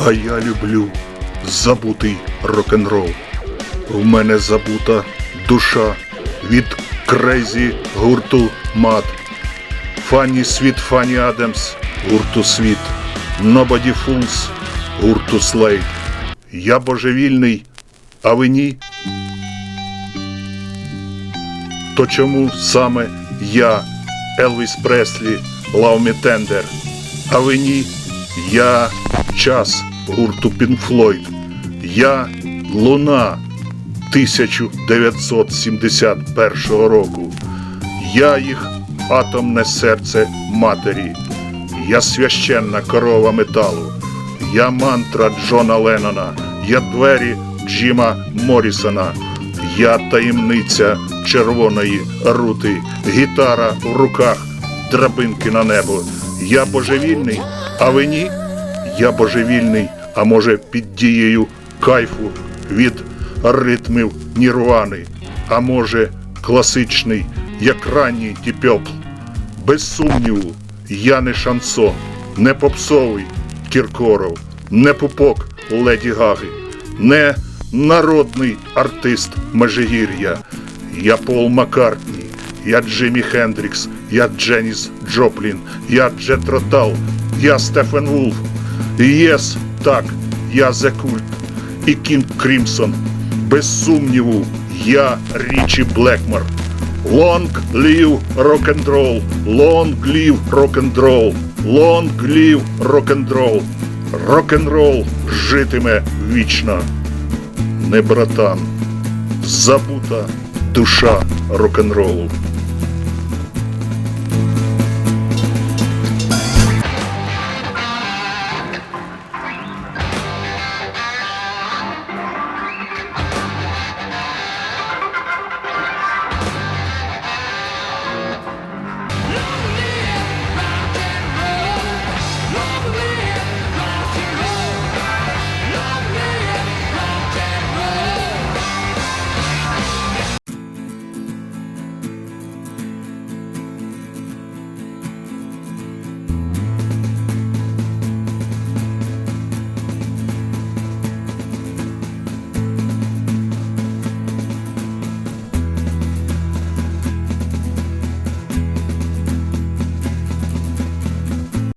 А я люблю забутий рок-н-рол. В мене забута душа від крейзі гурту Мад. Фанні Світ Фанні Адамс гурту Світ. Nobody Fools гурту Слейд. Я божевільний, а ви ні? То чому саме я, Елвіс Преслі, Love Me Tender, а ви ні? Я час гурту Floyd. Я Луна 1971 року. Я їх атомне серце матері. Я священна корова металу. Я мантра Джона Леннона. Я двері Джима Моррісона. Я таємниця червоної рути. Гітара в руках, драбинки на небо. Я божевільний, а ви ні? Я божевільний, а може під дією кайфу від ритмів нірвани, а може класичний, як ранній тіпьопл. Без сумніву, я не шансон, не попсовий Кіркоров, не пупок Леді Гаги, не народний артист Межигір'я. Я Пол Маккартні, я Джиммі Хендрікс, я Дженіс Джоплін, я Джет Ротал, я Стефен Вулф. Єс, так, я Зе Культ і Кінг Крімсон. Без сумніву, я Річі Блекмар. Long live and roll, long live rock and roll. Рок-н-рол житиме вічно. Не братан, забута душа рок-н-ролу.